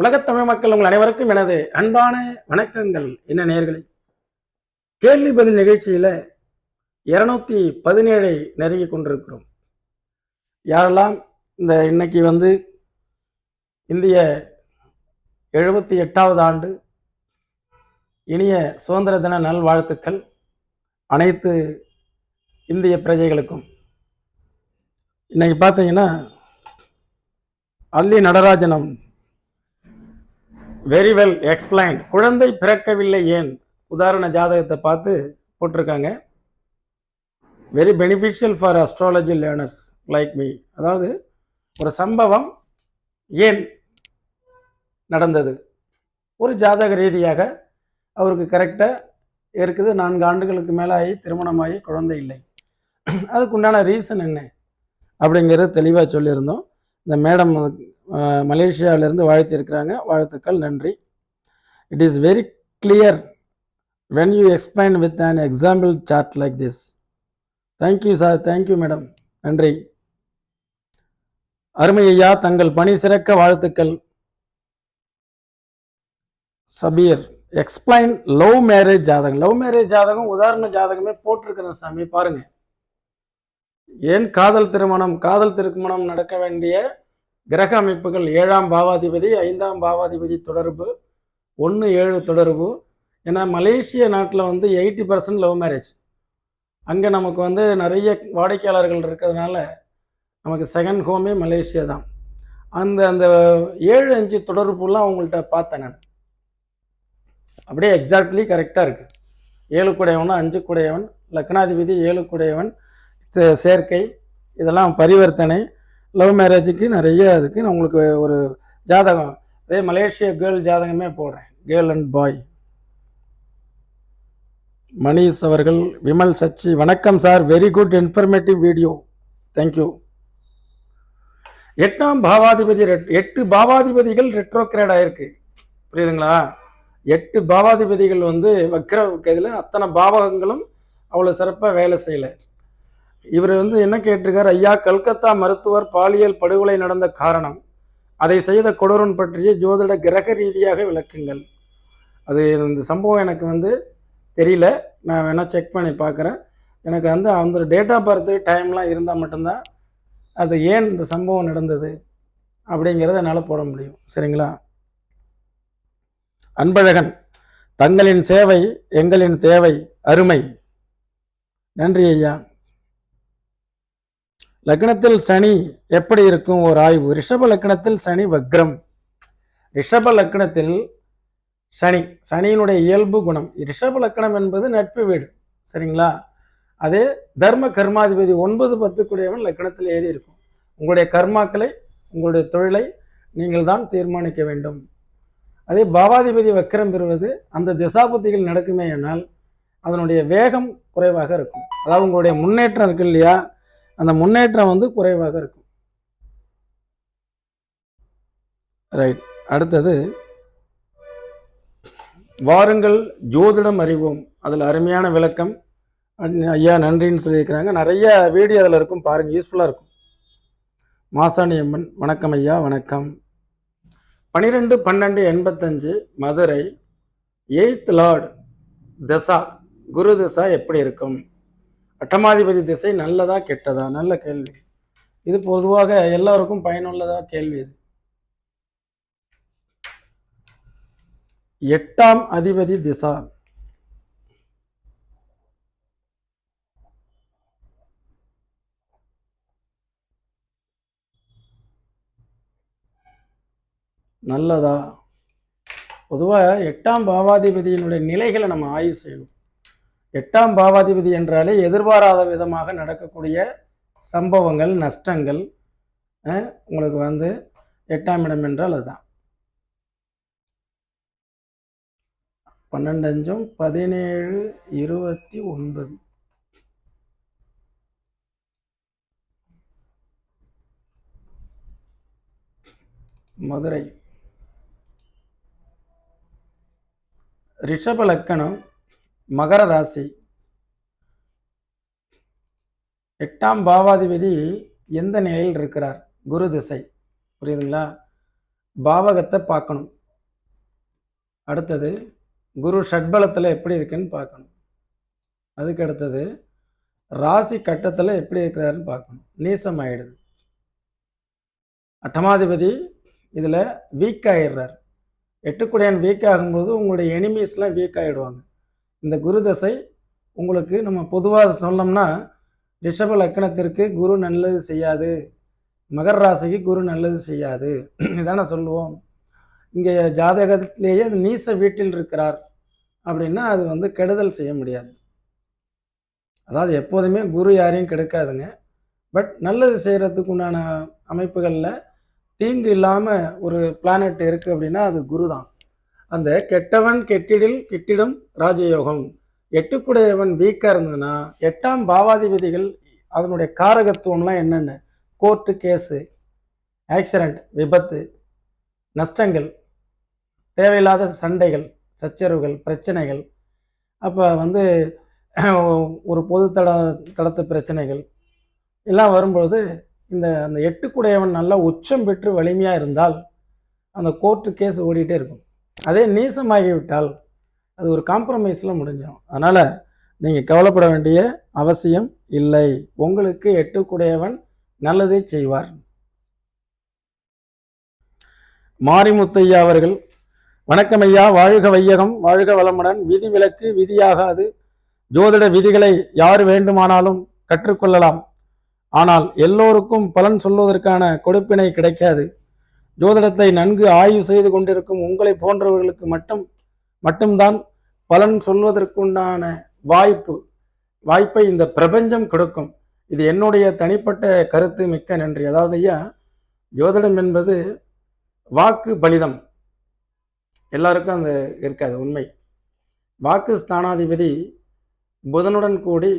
உலகத் தமிழ் மக்கள் உங்கள் அனைவருக்கும் எனது அன்பான வணக்கங்கள். என்ன நேர்களை கேள்வி பதில் நிகழ்ச்சியில இருநூத்தி பதினேழை நெருங்கி கொண்டிருக்கிறோம். யாரெல்லாம் இந்த இன்னைக்கு வந்து இந்திய எழுபத்தி எட்டாவது ஆண்டு இனிய சுதந்திர தின நல்வாழ்த்துக்கள் அனைத்து இந்திய பிரஜைகளுக்கும். இன்னைக்கு பார்த்தீங்கன்னா அல்லி நடராஜனம் வெரி வெல் எக்ஸ்பிளைன் குழந்தை பிறக்கவில்லை ஏன்? உதாரண ஜாதகத்தை பார்த்து போட்டிருக்காங்க. Very beneficial for astrology learners like me அதாவது ஒரு சம்பவம் ஏன் நடந்தது? ஒரு ஜாதக ரீதியாக அவருக்கு கரெக்டாக இருக்குது. நான்கு ஆண்டுகளுக்கு மேலே ஆகி திருமணமாகி குழந்தை இல்லை. அதுக்குண்டான ரீசன் என்ன? அப்படிங்கிறது தெளிவாக சொல்லியிருந்தோம். இந்த மேடம் மலேசியாவிலிருந்து வாழ்த்தியிருக்கிறாங்க. வாழ்த்துக்கள் நன்றி. It is very clear when you explain with an example chart like this thank you sir thank you madam நன்றி. அருமை ஐயா தங்கள் பணி சிறக்க வாழ்த்துக்கள். சபீர் எக்ஸ்பிளைன் லவ் மேரேஜ் ஜாதகம். லவ் மேரேஜ் ஜாதகம் உதாரண ஜாதகமே போட்டிருக்கிறேன் சாமி. பாருங்க. ஏன் காதல் திருமணம் காதல் திருமணம் நடக்க வேண்டிய கிரக அமைப்புகள் ஏழாம் பாவாதிபதி ஐந்தாம் பாவாதிபதி தொடர்பு ஒன்று ஏழு தொடர்பு. ஏன்னா மலேசிய நாட்டில் வந்து எயிட்டி பர்சன்ட் லவ் மேரேஜ். அங்கே நமக்கு வந்து நிறைய வாடிக்கையாளர்கள் இருக்கிறதுனால நமக்கு செகண்ட் ஹோமே மலேசியா தான். அந்த அந்த ஏழு அஞ்சு தொடர்புலாம் அவங்கள்ட்ட பார்த்தேன் நான். அப்படியே எக்ஸாக்ட்லி கரெக்டாக இருக்குது ஏழு குடையவன் அஞ்சு குடையவன் லக்னாதிபதி ஏழு குடையவன் சேர்க்கை இதெல்லாம் பரிவர்த்தனை. லவ் மேரேஜுக்கு நிறைய அதுக்கு நான் உங்களுக்கு ஒரு ஜாதகம் அதே மலேசிய கேர்ள் ஜாதகமே போடுறேன். கேர்ள் அண்ட் பாய். மணீஷ் அவர்கள் விமல் சச்சி வணக்கம் sir. Very good informative video thank you எட்டாம் பாவாதிபதி ரெட்- எட்டு பாவாதிபதிகள் ரெட்ரோக்ரேட் ஆயிருக்கு. புரியுதுங்களா? எட்டு பாவாதிபதிகள் வந்து வக்ர இதில் அத்தனை பாவகங்களும் அவ்வளோ சிறப்பாக வேலை செய்யலை. இவர் வந்து என்ன கேட்டிருக்கார்? ஐயா கல்கத்தா மருத்துவர் பாலியல் படுகொலை நடந்த காரணம். அதை செய்த கொடூரன் பற்றிய ஜோதிட கிரக ரீதியாக விளக்குங்கள். அது இந்த சம்பவம் எனக்கு வந்து தெரியல. நான் வேணால் செக் பண்ணி பார்க்குறேன். எனக்கு வந்து அந்த டேட் ஆஃப் பர்த் டைம்லாம் இருந்தால் மட்டும்தான் அது ஏன் இந்த சம்பவம் நடந்தது அப்படிங்கிறத என்னால் போட முடியும். சரிங்களா? அன்பழகன் தங்களின் சேவை எங்களின் தேவை அருமை. நன்றி ஐயா. லக்னத்தில் சனி எப்படி இருக்கும்? ஒரு ஆய்வு. ரிஷப லக்னத்தில் சனி வக்ரம். ரிஷப லக்னத்தில் சனி சனியினுடைய இயல்பு குணம். ரிஷப லக்னம் என்பது நட்பு வீடு. சரிங்களா? அதே தர்ம கர்மாதிபதி ஒன்பது பத்துக்குடையவன் லக்னத்தில் ஏறி இருக்கும். உங்களுடைய கர்மாக்களை உங்களுடைய தொழிலை நீங்கள் தான் தீர்மானிக்க வேண்டும். அதே பாவாதிபதி வக்கரம் பெறுவது அந்த திசாபுத்திகள் நடக்குமே ஆனால் அதனுடைய வேகம் குறைவாக இருக்கும். அதாவது உங்களுடைய முன்னேற்றம் இருக்கு இல்லையா? அந்த முன்னேற்றம் வந்து குறைவாக இருக்கும். ரைட் அடுத்தது வாருங்கள் ஜோதிடம் அறிவோம். அதில் அருமையான விளக்கம். ஐயா நன்றின்னு சொல்லியிருக்கிறாங்க. நிறைய வீடியோ அதில் இருக்கும். பாருங்கள் யூஸ்ஃபுல்லாக இருக்கும். மாசாணி அம்மன் வணக்கம் ஐயா வணக்கம். பன்னிரெண்டு பன்னெண்டு எண்பத்தஞ்சு மதுரை எயித் லார்ட் திசா குரு திசா எப்படி இருக்கும்? அட்டமாதிபதி திசை நல்லதா கெட்டதா? நல்ல கேள்வி. இது பொதுவாக எல்லாருக்கும் பயனுள்ளதா கேள்வி இது. எட்டாம் அதிபதி திசா. நல்லதா? பொதுவாக எட்டாம் பாவாதிபதியினுடைய நிலைகளை நம்ம ஆய்வு செய்யணும். எட்டாம் பாவாதிபதி என்றாலே எதிர்பாராத விதமாக நடக்கக்கூடிய சம்பவங்கள் நஷ்டங்கள் உங்களுக்கு வந்து எட்டாம் இடம் என்றால் அதுதான். பன்னெண்டு அஞ்சும் பதினேழு இருபத்தி ஒன்பது. மதுரை. ரிஷப லக்கணம் மகர ராசி. எட்டாம் பாவாதிபதி எந்த நிலையில் இருக்கிறார்? குரு திசை. புரியுதுங்களா? பாவகத்தை பார்க்கணும். அடுத்தது குரு ஷட்பலத்தில் எப்படி இருக்குன்னு பார்க்கணும். அதுக்கு அடுத்தது ராசி கட்டத்தில் எப்படி இருக்கிறாருன்னு பார்க்கணும். நீசம் ஆயிடுது. அட்டமாதிபதி இதில் வீக் ஆயிடுறார். எட்டுக்குடையான் வீக் ஆகும்போது உங்களுடைய எனிமீஸ்லாம் வீக் ஆகிடுவாங்க இந்த குரு தசை உங்களுக்கு நம்ம பொதுவாக சொன்னோம்னா ரிஷப லக்கணத்திற்கு குரு நல்லது செய்யாது. மகர ராசிக்கு குரு நல்லது செய்யாது. இதான சொல்லுவோம். இங்கே ஜாதகத்திலேயே நீச வீட்டில் இருக்கிறார் அப்படின்னா அது வந்து கெடுதல் செய்ய முடியாது. அதாவது எப்போதுமே குரு யாரையும் கெடுக்காதுங்க. பட் நல்லது செய்கிறதுக்கு உண்டான அமைப்புகளில் தீங்கு இல்லாமல் ஒரு பிளானட் இருக்குது அப்படின்னா அது குரு தான் அந்த கெட்டவன் கெட்டிடில் கெட்டிடும் ராஜயோகம். எட்டுக்குடையவன் வீக்காக இருந்ததுன்னா எட்டாம் பாவாதிபதிகள் அதனுடைய காரகத்துவம்லாம் என்னென்ன? கோர்ட்டு கேஸு ஆக்சிடெண்ட் விபத்து நஷ்டங்கள் தேவையில்லாத சண்டைகள் சச்சரவுகள் பிரச்சனைகள். அப்போ வந்து ஒரு பொது தட தளத்து பிரச்சனைகள். எல்லாம் வரும்பொழுது இந்த அந்த எட்டுக்குடையவன் நல்லா உச்சம் பெற்று வலிமையாக இருந்தால் அந்த கோர்ட்டு கேஸ் ஓடிட்டே இருக்கும். அதே நீசமாகிவிட்டால் அது ஒரு காம்ப்ரமைஸில் முடிஞ்சிடும் அதனால் நீங்கள் கவலைப்பட வேண்டிய அவசியம் இல்லை. உங்களுக்கு எட்டுக்குடையவன் நல்லதை செய்வார். மாரிமுத்தையா அவர்கள் வணக்கம் ஐயா வாழ்க வையகம் வாழ்க வளமுடன். விதி விலக்கு விதியாகாது. ஜோதிட விதிகளை யார் வேண்டுமானாலும் கற்றுக்கொள்ளலாம். ஆனால் எல்லோருக்கும் பலன் சொல்வதற்கான கொடுப்பினை கிடைக்காது. ஜோதிடத்தை நன்கு ஆய்வு செய்து கொண்டிருக்கும் உங்களை போன்றவர்களுக்கு மட்டும் மட்டும்தான் பலன் சொல்வதற்குண்டான வாய்ப்பு வாய்ப்பை இந்த பிரபஞ்சம் கொடுக்கும். இது என்னுடைய தனிப்பட்ட கருத்து மிக்க நன்றி. அதாவது ஐயா ஜோதிடம் என்பது வாக்கு பலிதம். எல்லாருக்கும் அந்த இருக்காது உண்மை. வாக்கு ஸ்தானாதிபதி புதனுடன் கூடி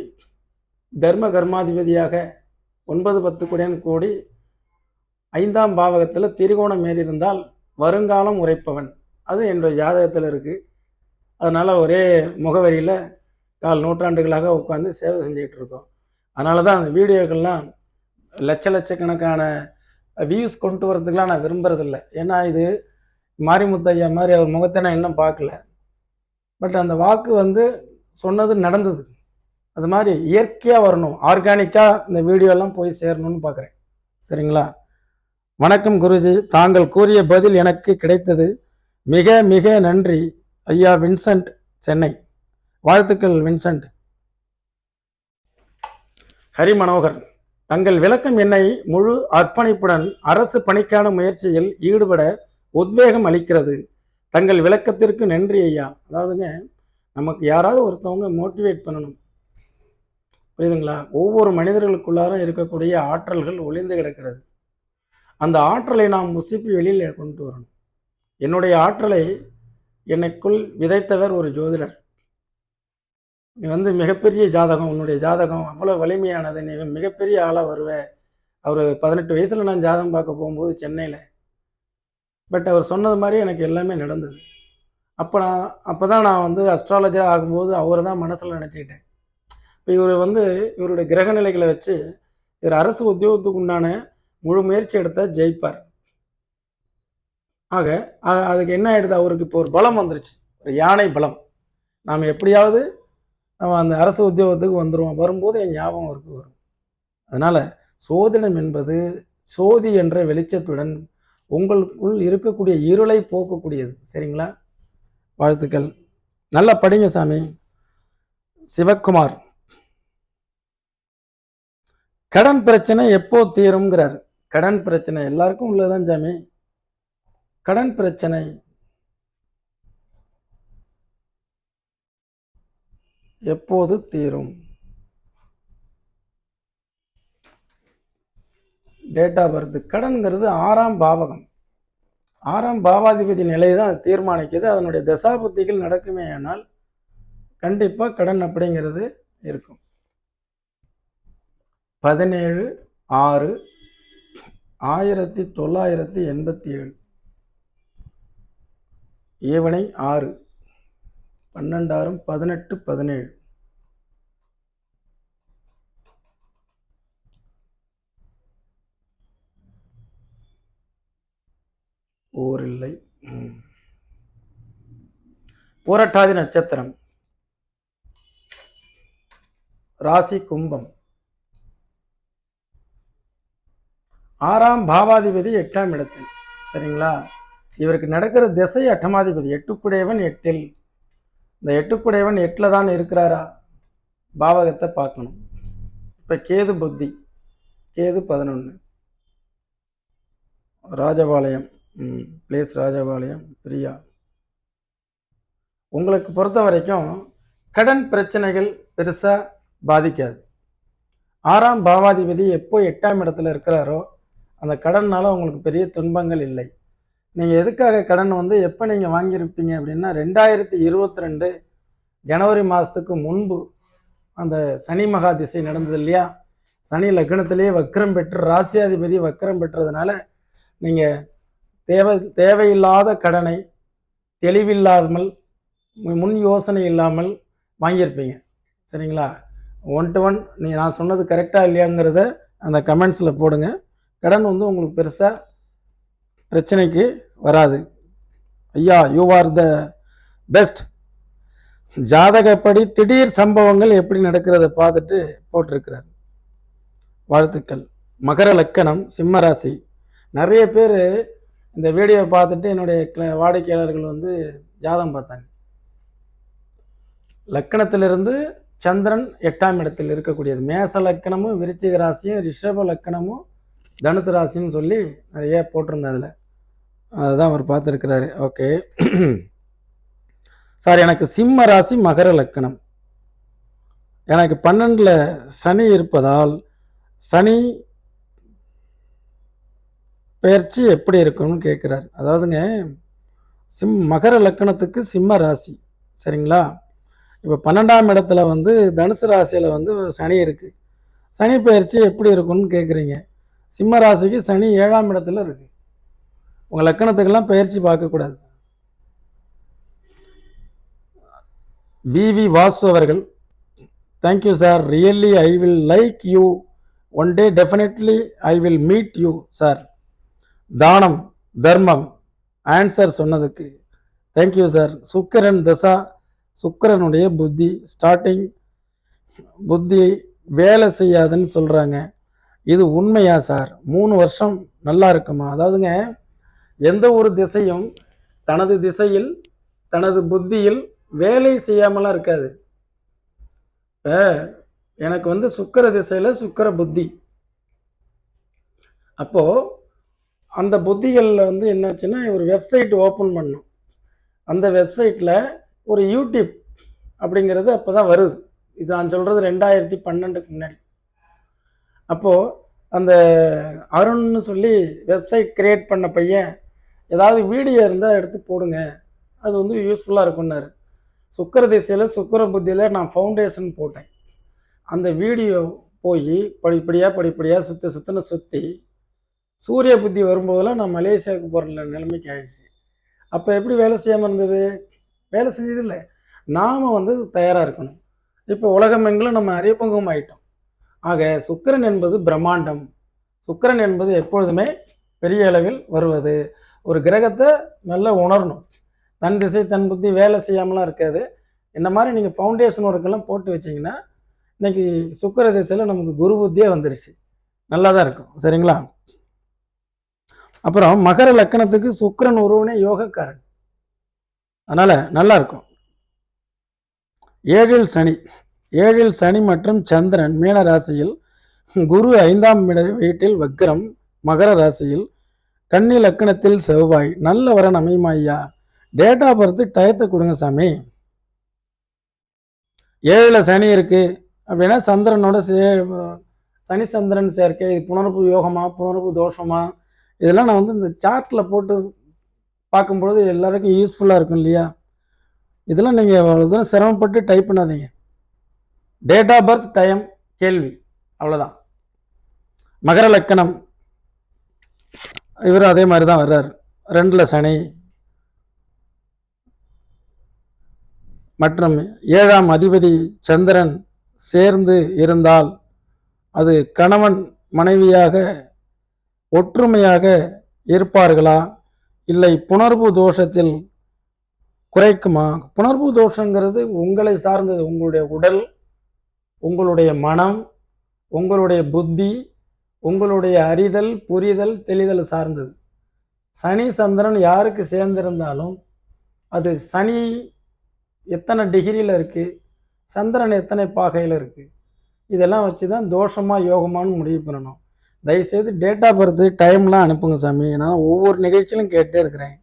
தர்ம கர்மாதிபதியாக ஒன்பது பத்து கூடியன் கூடி ஐந்தாம் பாவகத்தில் திரிகோணம் ஏறி இருந்தால் வருங்காலம் உரைப்பவன். அது என்னுடைய ஜாதகத்தில் இருக்குது அதனால் ஒரே முகவரியில் கால் நூற்றாண்டுகளாக உட்காந்து சேவை செஞ்சுக்கிட்டு இருக்கோம். அதனால தான் அந்த வீடியோக்கள்லாம் லட்ச லட்சக்கணக்கான வியூஸ் கொண்டு வரதுக்கெலாம் நான் விரும்புறதில்ல. ஏன்னா இது மாரிமுத்தையா மாதிரி அவர் முகத்தை நான் இன்னும் பார்க்கல. பட் அந்த வாக்கு வந்து சொன்னது நடந்தது. அது மாதிரி இயற்கையாக வரணும். ஆர்கானிக்காக இந்த வீடியோலாம் போய் சேரணும்னு பார்க்குறேன். சரிங்களா? வணக்கம் குருஜி. தாங்கள் கூறிய பதில் எனக்கு கிடைத்தது. மிக மிக நன்றி. ஐயா வின்சென்ட் சென்னை. வாழ்த்துக்கள் வின்சென்ட். ஹரி மனோகர் தங்கள் விளக்கம் என்னை முழு அர்ப்பணிப்புடன் அரசு பணிக்கான முயற்சியில் ஈடுபட உத்வேகம் அளிக்கிறது. தங்கள் விளக்கத்திற்கு நன்றி ஐயா. அதாவதுங்க நமக்கு யாராவது ஒருத்தவங்க மோட்டிவேட் பண்ணணும். புரியுதுங்களா? ஒவ்வொரு மனிதர்களுக்குள்ளாரும் இருக்கக்கூடிய ஆற்றல்கள் ஒளிந்து கிடக்கிறது. அந்த ஆற்றலை நாம் முசிப்பி வெளியில் கொண்டு வரணும். என்னுடைய ஆற்றலை என்னைக்குள் விதைத்தவர் ஒரு ஜோதிடர். நீ வந்து மிகப்பெரிய ஜாதகம் உன்னுடைய ஜாதகம் அவ்வளோ வலிமையானது. நீ மிகப்பெரிய ஆளாக வருவ. அவர் பதினெட்டு வயசில் நான் ஜாதகம் பார்க்க போகும்போது சென்னையில். பட் அவர் சொன்னது மாதிரி எனக்கு எல்லாமே நடந்தது. அப்போ நான் அப்போ தான் நான் வந்து அஸ்ட்ராலஜர் ஆகும்போது அவரை தான் மனசில் நினச்சிக்கிட்டேன். இப்போ இவர் வந்து இவருடைய கிரக நிலைகளை வச்சு இவர் அரசு உத்தியோகத்துக்கு உண்டான முழு முயற்சி எடுத்தால் ஜெயிப்பார். ஆக அதுக்கு என்ன ஆயிடுது? அவருக்கு இப்போ ஒரு பலம் வந்துருச்சு. ஒரு யானை பலம். நாம் எப்படியாவது நம்ம அந்த அரசு உத்தியோகத்துக்கு வந்துடுவோம் வரும்போது என் ஞாபகம் அவருக்கு வரும். அதனால் சோதிடம் என்பது சோதி என்ற வெளிச்சத்துடன் உங்களுக்குள் இருக்கக்கூடிய இருளை போக்கக்கூடியது. சரிங்களா? வாழ்த்துக்கள். நல்லா படிங்க சாமி. சிவக்குமார். கடன் பிரச்சனை எப்போ தீரும்ங்கிறார். கடன் பிரச்சனை எல்லாருக்கும் உள்ளதான் ஜாமி. கடன் பிரச்சனை. எப்போது தீரும்? டேட் ஆஃப் பர்த் கடன்கிறது ஆறாம் பாவகம். ஆறாம் பாவாதிபதி நிலை தான் தீர்மானிக்குது. அதனுடைய தசாபுத்திகள் நடக்குமே ஆனால் கண்டிப்பாக கடன் அப்படிங்கிறது இருக்கும். பதினேழு ஆறு ஆயிரத்தி தொள்ளாயிரத்தி எண்பத்தி ஏழு ஏவனை ஆறு பன்னெண்டாயிரம் பதினெட்டு பதினேழு. இல்லை பூரட்டாதி நட்சத்திரம். ராசி கும்பம். ஆறாம் பாவாதிபதி எட்டாம் இடத்தில். சரிங்களா? இவருக்கு நடக்கிற திசை அட்டமாதிபதி எட்டுக்குடையவன் எட்டில். இந்த எட்டுக்குடையவன் எட்டில் தான் இருக்கிறாரா? பாவகத்தை பார்க்கணும். இப்போ கேது புத்தி. கேது பதினொன்று ராஜபாளையம். ம் பிளேஸ் ராஜபாளையம் பிரியா. உங்களுக்கு பொறுத்த வரைக்கும் கடன் பிரச்சனைகள் பெருசாக பாதிக்காது. ஆறாம் பாவாதிபதி எப்போ எட்டாம் இடத்துல இருக்கிறாரோ அந்த கடன்னால உங்களுக்கு பெரிய துன்பங்கள் இல்லை. நீங்கள் எதுக்காக கடன் வந்து எப்போ நீங்கள் வாங்கியிருப்பீங்க அப்படின்னா ரெண்டாயிரத்தி இருபத்தி ரெண்டு ஜனவரி மாதத்துக்கு முன்பு அந்த சனி மகா திசை நடந்தது இல்லையா? சனி லக்னத்திலேயே வக்ரம் பெற்று ராசியாதிபதி வக்ரம் பெற்றதுனால நீங்கள் தேவை தேவையில்லாத கடனை தெளிவில்லாமல் முன் யோசனை இல்லாமல் வாங்கியிருப்பீங்க. சரிங்களா? ஒன் டு ஒன் நீ நான் சொன்னது கரெக்டாக இல்லையாங்கிறத அந்த கமெண்ட்ஸில் போடுங்க. கடன் வந்து உங்களுக்கு பெருசாக பிரச்சனைக்கு வராது. ஐயா யூ ஆர் த பெஸ்ட் ஜாதகப்படி திடீர் சம்பவங்கள் எப்படி நடக்கிறத பார்த்துட்டு போட்டிருக்கிறார். வாழ்த்துக்கள். மகர லக்கணம் சிம்மராசி நிறைய பேர் இந்த வீடியோ பார்த்துட்டு என்னுடைய கிள- வாடிக்கையாளர்கள் வந்து ஜாதகம் பார்த்தாங்க. லக்கணத்திலிருந்து சந்திரன் எட்டாம் இடத்தில் இருக்கக்கூடியது. மேச லக்கணமும் விருச்சிக ராசியும் ரிஷப லக்கணமும் தனுசு ராசின்னு சொல்லி நிறைய போட்டிருந்தேன் அதில். அதுதான் அவர் பார்த்துருக்கிறாரு. ஓகே. சார் எனக்கு சிம்ம ராசி மகர லக்கணம். எனக்கு பன்னெண்டில் சனி இருப்பதால் சனி பயிற்சி எப்படி இருக்கும்னு கேட்குறாரு. அதாவதுங்க சிம் மகர லக்கணத்துக்கு சிம்ம ராசி. சரிங்களா? இப்போ பன்னெண்டாம் இடத்துல வந்து தனுசு ராசியில் வந்து சனி இருக்குது சனி பயிற்சி எப்படி இருக்கும்னு கேட்குறீங்க சிம்ம ராசிக்கு சனி ஏழாம் இடத்துல இருக்கு. உங்கள் லக்கணத்துக்கெல்லாம் பயிற்சி பார்க்கக்கூடாது பிவி வாசு அவர்கள் thank you sir really I will like you one day definitely I will meet you sir தானம் தர்மம் ஆன்சர் சொன்னதுக்கு. தேங்க்யூ சார் சுக்கிரன் தசா சுக்கிரனுடைய புத்தி ஸ்டார்டிங் புத்தி வேலை செய்யாதுன்னு சொல்கிறாங்க இது உண்மையா சார்? மூணு வருஷம் நல்லா இருக்குமா? அதாவதுங்க எந்த ஒரு திசையும் தனது திசையில் தனது புத்தியில் வேலை செய்யாமலாம் இருக்காது. இப்போ எனக்கு வந்து சுக்கர திசையில் சுக்கர புத்தி. அப்போது அந்த புத்திகளில் வந்து என்னாச்சுன்னா ஒரு வெப்சைட் ஓப்பன் பண்ணும். அந்த வெப்சைட்டில் ஒரு யூடியூப் அப்படிங்கிறது அப்போ தான் வருது. இது நான் சொல்கிறது ரெண்டாயிரத்தி பன்னெண்டுக்கு முன்னாடி. அப்போது அந்த அருண்னு சொல்லி வெப்சைட் கிரியேட் பண்ண பையன் ஏதாவது வீடியோ இருந்தால் எடுத்து போடுங்க. அது வந்து யூஸ்ஃபுல்லாக இருக்கும்னாரு. சுக்கர திசையில் சுக்கர புத்தியில் நான் ஃபவுண்டேஷன் போட்டேன். அந்த வீடியோ போய் படிப்படியாக படிப்படியாக சுற்றி சுற்றின சுற்றி சூரிய புத்தி வரும்போதெல்லாம் நான் மலேசியாவுக்கு போகிற நிலைமைக்கு ஆயிடுச்சு. அப்போ எப்படி வேலை செய்யாமல் இருந்தது? வேலை செஞ்சது இல்லை நாம் வந்து தயாராக இருக்கணும். இப்போ உலகமெங்கிலும் நம்ம அறிமுகம் ஆகிட்டோம் ஆக சுக்கிரன் என்பது பிரம்மாண்டம். சுக்கிரன் என்பது எப்பொழுதுமே பெரிய அளவில் வருவது. ஒரு கிரகத்தை நல்லா உணரணும். தன் திசை தன் புத்தி வேலை செய்யாமலாம் இருக்காது. இந்த மாதிரி நீங்கள் ஃபவுண்டேஷன் ஒர்க்கெல்லாம் போட்டு வச்சீங்கன்னா இன்னைக்கு சுக்கிர திசையில் நமக்கு குரு புத்தியே வந்துருச்சு. நல்லா தான் இருக்கும். சரிங்களா? அப்புறம் மகர லக்கணத்துக்கு சுக்கிரன் ஒருவனே யோகக்காரன். அதனால் நல்லா இருக்கும். ஏழில் சனி. ஏழில் சனி மற்றும் சந்திரன் மீன ராசியில் குரு ஐந்தாம் வீட்டில் வக்ரம் மகர ராசியில் கன்னி லக்கணத்தில் செவ்வாய் நல்ல வரன் அமையுமா ஐயா? டேட் ஆஃப் பொறுத்து டயத்தை கொடுங்க சாமி. ஏழில் சனி இருக்கு அப்படின்னா சந்திரனோட சே சனி சந்திரன் சேர்க்கை இது புணர்வு யோகமா புணர்வு தோஷமா? இதெல்லாம் நான் வந்து இந்த சார்ட்டில் போட்டு பார்க்கும்பொழுது எல்லாருக்கும் யூஸ்ஃபுல்லாக இருக்கும் இல்லையா? இதெல்லாம் நீங்கள் அவ்வளோ தூரம் சிரமப்பட்டு டைப் பண்ணாதீங்க. டேட் ஆஃப் பர்த் டைம் கேள்வி. அவ்வளோதான் மகர லக்கணம். இவரும் அதே மாதிரி தான் வர்றார். ரெண்டில் சனி. மற்றும் ஏழாம் அதிபதி சந்திரன் சேர்ந்து இருந்தால் அது கணவன் மனைவியாக ஒற்றுமையாக இருப்பார்களா? இல்லை புணர்வு தோஷத்தில் குறைக்குமா? புணர்வு தோஷங்கிறது உங்களை சார்ந்தது உங்களுடைய உடல் உங்களுடைய மனம் உங்களுடைய புத்தி உங்களுடைய அறிதல் புரிதல் தெளிதல் சார்ந்தது. சனி சந்திரன் யாருக்கு சேர்ந்திருந்தாலும் அது சனி எத்தனை டிகிரியில் இருக்குது சந்திரன் எத்தனை பாகையில் இருக்குது இதெல்லாம் வச்சு தான் தோஷமாக யோகமானு முடிவு பண்ணணும். தயவுசெய்து டேட் ஆஃப் பர்த்து டைம்லாம் அனுப்புங்க சாமி. நான் ஒவ்வொரு நிகழ்ச்சியிலும் கேட்டே இருக்கிறேன்.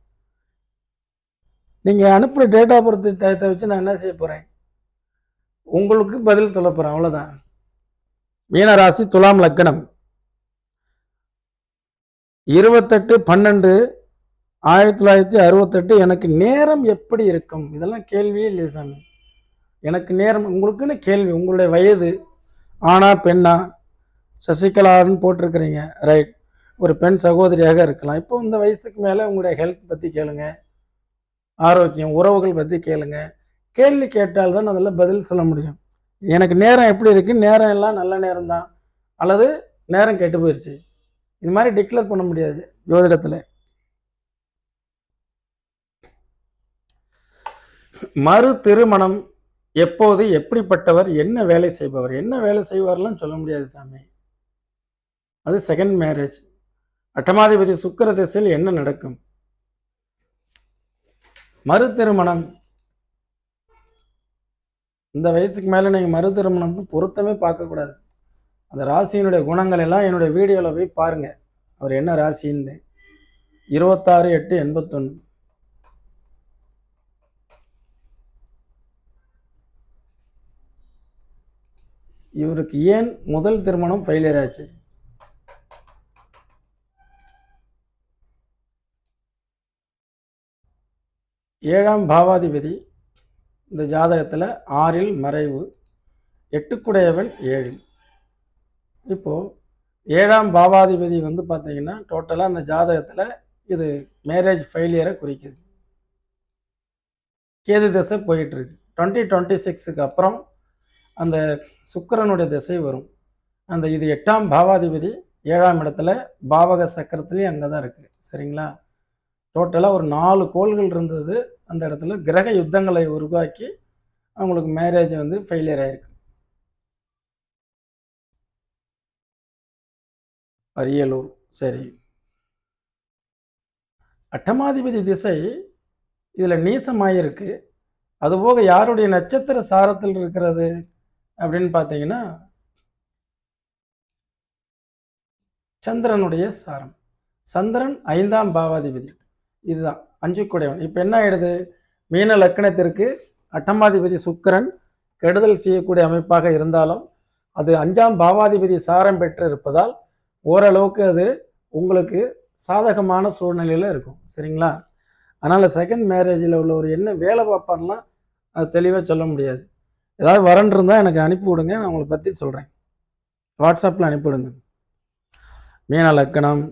நீங்கள் அனுப்புகிற டேட் ஆஃப் பர்த் டயத்தை வச்சு நான் என்ன செய்ய போகிறேன் உங்களுக்கு பதில் சொல்ல போகிறேன் அவ்வளோதான் மீனராசி துலாம் லக்கணம் இருபத்தெட்டு பன்னெண்டு ஆயிரத்தி தொள்ளாயிரத்தி அறுபத்தெட்டு எனக்கு நேரம் எப்படி இருக்கும்? இதெல்லாம் கேள்வியே இல்லை சாமி. எனக்கு நேரம் உங்களுக்குன்னு கேள்வி உங்களுடைய வயது ஆணா பெண்ணா சசிகலான்னு போட்டிருக்கிறீங்க. ரைட். ஒரு பெண் சகோதரியாக இருக்கலாம். இப்போ இந்த வயசுக்கு மேலே உங்களுடைய ஹெல்த் பற்றி கேளுங்க. ஆரோக்கியம் உறவுகள் பற்றி கேளுங்கள் கேள்வி கேட்டால் தான் அதில் பதில் சொல்ல முடியும். எனக்கு நேரம் எப்படி இருக்கு? நேரம் எல்லாம் நல்ல நேரம் தான் அல்லது நேரம் கெட்டு போயிடுச்சு இது மாதிரி டிக்ளேர் பண்ண முடியாது ஜோதிடத்தில். மறு திருமணம் எப்போது எப்படிப்பட்டவர்? என்ன வேலை செய்பவர்? என்ன வேலை செய்வார்லாம் சொல்ல முடியாது சாமி. அது செகண்ட் மேரேஜ் அட்டமாதிபதி சுக்கர திசையில் என்ன நடக்கும்? மறு திருமணம் இந்த வயசுக்கு மேலே நீங்கள் மறு திருமணம் பொருத்தமே பார்க்கக்கூடாது அந்த ராசியினுடைய குணங்கள் எல்லாம் என்னுடைய வீடியோவில் போய் பாருங்கள் அவர் என்ன ராசின்னு? இருபத்தாறு எட்டு எண்பத்தொன்று இவருக்கு ஏன் முதல் திருமணம் ஃபெயிலியர் ஆச்சு? ஏழாம் பாவாதிபதி இந்த ஜாதகத்தில் ஆறில் மறைவு எட்டுக்குடையவன் ஏழில். இப்போது ஏழாம் பாவாதிபதி வந்து பார்த்தீங்கன்னா டோட்டலாக அந்த ஜாதகத்தில் இது மேரேஜ் ஃபெயிலியரை குறிக்குது. கேது திசை போயிட்டுருக்கு. டுவெண்ட்டி டுவெண்ட்டி சிக்ஸுக்கு அப்புறம் அந்த சுக்கிரனுடைய திசை வரும். அந்த இது எட்டாம் பாவாதிபதி ஏழாம் இடத்துல பாவக சக்கரத்துலேயும் அங்கே தான் இருக்குது சரிங்களா டோட்டலாக ஒரு நாலு கோள்கள் இருந்தது. அந்த இடத்துல கிரக யுத்தங்களை உருவாக்கி அவங்களுக்கு மேரேஜ் வந்து ஃபெயிலியர் ஆயிருக்கு. அரியலூர் சரி. அட்டமாதிபதி திசை இதில் நீசமாயிருக்கு. அதுபோக யாருடைய நட்சத்திர சாரத்தில் இருக்கிறது அப்படின்னு பார்த்தீங்கன்னா சந்திரனுடைய சாரம். சந்திரன் ஐந்தாம் பாவாதிபதி. இதுதான் அஞ்சு குடையவன் இப்போ என்ன ஆயிடுது? மீன லக்கணத்திற்கு அட்டமாதிபதி சுக்கிரன் கெடுதல் செய்யக்கூடிய அமைப்பாக இருந்தாலும் அது அஞ்சாம் பாவாதிபதி சாரம் பெற்று இருப்பதால் ஓரளவுக்கு அது உங்களுக்கு சாதகமான சூழ்நிலையில் இருக்கும். சரிங்களா? அதனால் செகண்ட் மேரேஜில் உள்ள ஒரு என்ன வேலை பார்ப்பார்லாம் அது தெளிவாக சொல்ல முடியாது. ஏதாவது வரன் இருந்தால் எனக்கு அனுப்பி விடுங்க நான் உங்களை பற்றி சொல்கிறேன் வாட்ஸ்அப்பில் அனுப்பிவிடுங்க. மீன லக்கணம்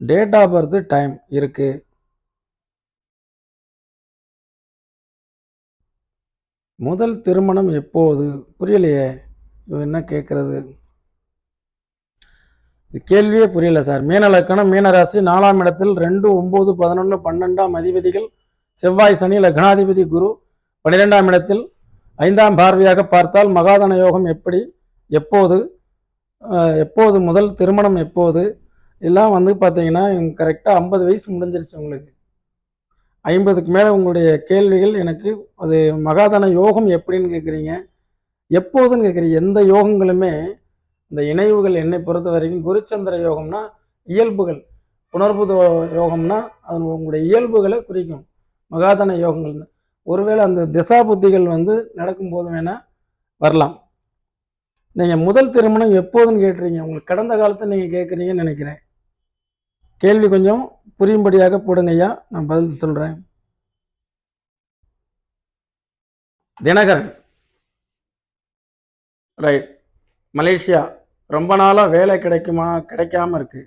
டேட் ஆஃப் பர்த் டைம் இருக்குது முதல் திருமணம் எப்போது? புரியலையே. இவன் என்ன கேட்குறது? இது கேள்வியே புரியல சார். மீன லக்கணம் மீனராசி நாலாம் இடத்தில் ரெண்டு ஒம்பது பதினொன்று பன்னெண்டாம் அதிபதிகள் செவ்வாய் சனி லக்னாதிபதி குரு பன்னிரெண்டாம் இடத்தில் ஐந்தாம் பார்வையாக பார்த்தால் மகாதன யோகம் எப்படி? எப்போது? எப்போது முதல் திருமணம் எப்போது? எல்லாம் வந்து பார்த்தீங்கன்னா கரெக்டாக ஐம்பது வயசு முடிஞ்சிருச்சு உங்களுக்கு. ஐம்பதுக்கு மேலே உங்களுடைய கேள்விகள் எனக்கு அது மகாதன யோகம் எப்படின்னு கேட்குறீங்க எப்போதுன்னு கேட்குறீங்க எந்த யோகங்களுமே இந்த இணைவுகள் என்னை பொறுத்த வரைக்கும் குருச்சந்திர யோகம்னா இயல்புகள். புணர்வு யோகம்னா அது உங்களுடைய இயல்புகளை குறிக்கும். மகாதன யோகங்கள்னு. ஒருவேளை அந்த திசா புத்திகள் வந்து நடக்கும்போது வேணால் வரலாம். நீங்கள் முதல் திருமணம் எப்போதுன்னு கேட்டுறீங்க. உங்களுக்கு கடந்த காலத்தை நீங்கள் கேட்குறீங்கன்னு நினைக்கிறேன். கேள்வி கொஞ்சம் புரியும்படியாக போடுங்க ஐயா. நான் பதில் சொல்கிறேன் தினகரன். ரைட் மலேசியா ரொம்ப நாளாக வேலை கிடைக்குமா? கிடைக்காம இருக்கு.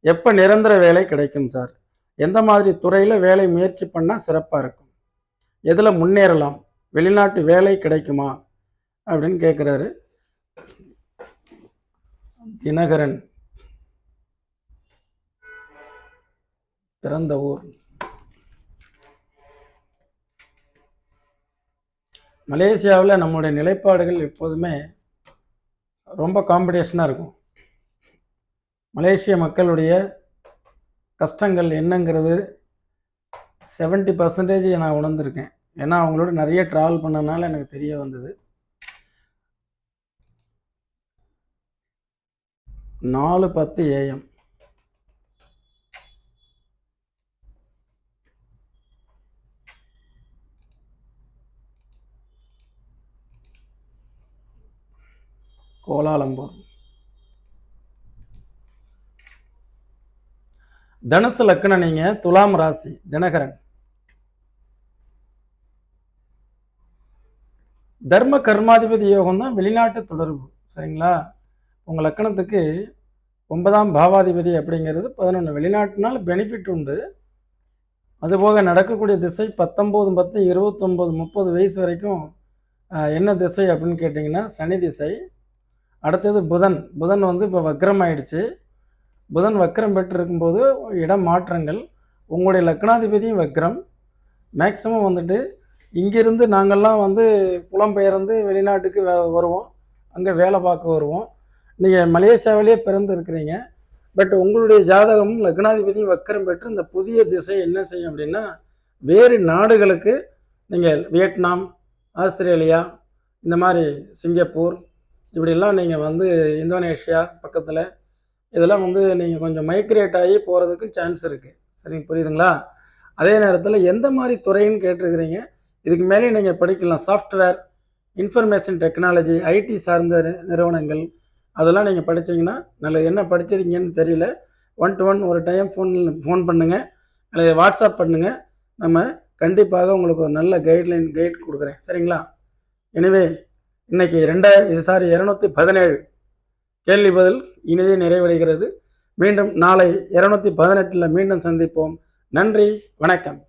எப்போ நிரந்தர வேலை கிடைக்கும் சார்? எந்த மாதிரி துறையில் வேலை முயற்சி பண்ணால் சிறப்பாக இருக்கும்? எதில் முன்னேறலாம்? வெளிநாட்டு வேலை கிடைக்குமா? அப்படின்னு கேட்குறாரு தினகரன். பிறந்த ஊர். மலேசியாவில் நம்முடைய நிலைப்பாடுகள் எப்போதுமே ரொம்ப காம்படிஷனாக இருக்கும். மலேசிய மக்களுடைய கஷ்டங்கள் என்னங்கிறது 70% பர்சன்டேஜ் நான் உணர்ந்திருக்கேன். ஏன்னா அவங்களோட நிறைய ட்ராவல் பண்ணதுனால எனக்கு தெரிய வந்தது. நாலு பத்து ஏஎம் கோலாலம்பூர். தனுசு லக்கணம் நீங்க துலாம் ராசி தினகரன். தர்ம கர்மாதிபதி யோகம் தான் வெளிநாட்டு தொடர்பு சரிங்களா? உங்க லக்கணத்துக்கு ஒன்பதாம் பாவாதிபதி அப்படிங்கிறது பதினொன்று வெளிநாட்டுனால பெனிஃபிட் உண்டு. அதுபோக நடக்கக்கூடிய திசை பத்தொம்போது பத்து இருபத்தொம்போது முப்பது வயசு வரைக்கும் என்ன திசை அப்படின்னு கேட்டிங்கன்னா சனி திசை. அடுத்தது புதன். புதன் வந்து இப்போ வக்ரம் ஆயிடுச்சு புதன் வக்ரம் பெற்று இருக்கும்போது இடம் மாற்றங்கள். உங்களுடைய லக்னாதிபதியும் வக்ரம். மேக்ஸிமம் வந்துட்டு இங்கிருந்து நாங்கள்லாம் வந்து புலம்பெயர்ந்து வெளிநாட்டுக்கு வே- வருவோம். அங்கே வேலை பார்க்க வருவோம். நீங்கள் மலேசியாவிலேயே பிறந்திருக்கிறீங்க பட் உங்களுடைய ஜாதகமும் லக்னாதிபதியும் வக்கரம் பெற்று இந்த புதிய திசை என்ன செய்யும் அப்படின்னா வேறு நாடுகளுக்கு நீங்கள் வியட்நாம் ஆஸ்திரேலியா இந்த மாதிரி சிங்கப்பூர் இப்படிலாம் நீங்கள் வந்து இந்தோனேஷியா பக்கத்தில் இதெல்லாம் வந்து நீங்கள் கொஞ்சம் மைக்ரேட் ஆகி போகிறதுக்கு சான்ஸ் இருக்குது சரிங்க புரியுதுங்களா? அதே நேரத்தில் எந்த மாதிரி துறைன்னு கேட்டிருக்கிறீங்க. இதுக்கு மேலே நீங்கள் படிக்கலாம். சாஃப்ட்வேர் இன்ஃபர்மேஷன் டெக்னாலஜி ஐடி சார்ந்த நிறுவனங்கள் அதெல்லாம் நீங்கள் படித்தீங்கன்னா நல்ல என்ன படிச்சிருக்கீங்கன்னு தெரியல. ஒன் டு ஒன் ஒரு டைம் ஃபோன் ஃபோன் பண்ணுங்கள் அல்லது வாட்ஸ்அப் பண்ணுங்கள் நம்ம கண்டிப்பாக உங்களுக்கு ஒரு நல்ல கைட்லைன் கைட் கொடுக்குறேன். சரிங்களா? எனவே இன்னைக்கு ரெண்டாயிரம் சாரி இரநூத்தி பதினேழு. கேள்வி பதில் இனிதே நிறைவடைகிறது. மீண்டும் நாளை இரநூத்தி பதினெட்டில் மீண்டும் சந்திப்போம். நன்றி வணக்கம்.